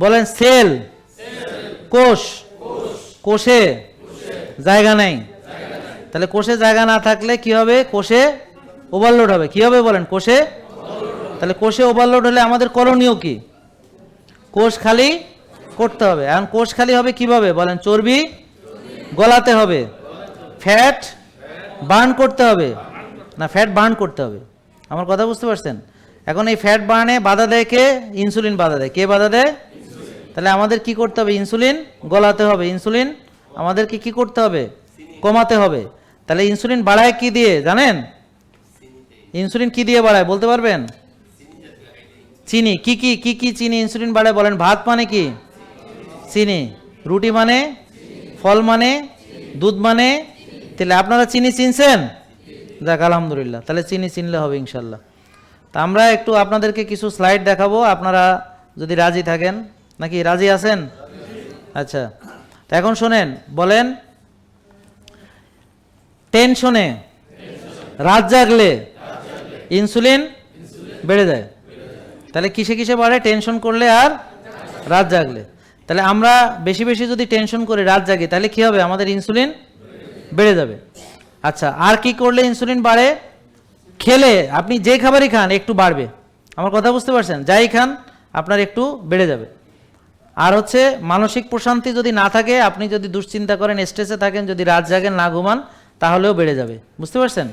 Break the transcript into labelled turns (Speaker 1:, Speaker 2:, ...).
Speaker 1: বলেন সেল। কোষ। কোষে। জায়গা নেই। তাহলে কোষে জায়গা না থাকলে কি হবে? কোষে ওভারলোড হবে। কি হবে বলেন? কোষে তাহলে কোষে ওভারলোড হলে আমাদের করণীয় কি? কোষ খালি করতে হবে। এখন কোষ খালি হবে কীভাবে? বলেন চর্বি গলাতে হবে। ফ্যাট বার্ন করতে হবে। না, ফ্যাট বার্ন করতে হবে। আমার কথা বুঝতে পারছেন? এখন এই ফ্যাট বার্নে বাধা দেয় কে? ইনসুলিন বাধা দেয়। কে বাধা দেয়? তাহলে আমাদের কি করতে হবে? ইনসুলিন গলাতে হবে। ইনসুলিন আমাদেরকে কি করতে হবে? কমাতে হবে। তাহলে ইনসুলিন বাড়ায় কি দিয়ে? জানেন? ইনসুলিন কি দিয়ে বাড়ায়? বলতে পারবেন? চিনি। কি কি কি কি চিনি ইনসুলিন বাড়ায় বলেন? ভাত মানে কি? চিনি। রুটি মানে? ফল মানে? দুধ মানে? তাহলে আপনারা চিনি চিনছেন? যাক, আলহামদুলিল্লাহ। তাহলে চিনি চিনলে হবে ইনশাল্লাহ। তা আমরা একটু আপনাদেরকে কিছু স্লাইড দেখাবো। আপনারা যদি রাজি থাকেন। নাকি রাজি আছেন? আচ্ছা তা এখন শোনেন, বলেন। টেনশনে রাত জাগলে ইনসুলিন বেড়ে যায়। তাহলে কিসে কিসে বাড়ে? টেনশন করলে আর রাত জাগলে। তাহলে আমরা বেশি বেশি যদি টেনশন করি রাত জাগি, তাহলে কি হবে? আমাদের ইনসুলিন বেড়ে যাবে। আচ্ছা আর কি করলে ইনসুলিন বাড়ে? খেলে, আপনি যে খাবারই খান, একটু বাড়বে। আমার কথা বুঝতে পারছেন? যাই খান, আপনার একটু বেড়ে যাবে। আর হচ্ছে মানসিক প্রশান্তি যদি না থাকে, আপনি যদি দুশ্চিন্তা করেন স্ট্রেসে থাকেন, যদি রাত জাগেন, না ঘুমান, তাহলেও বেড়ে যাবে। বুঝতে পারছেন?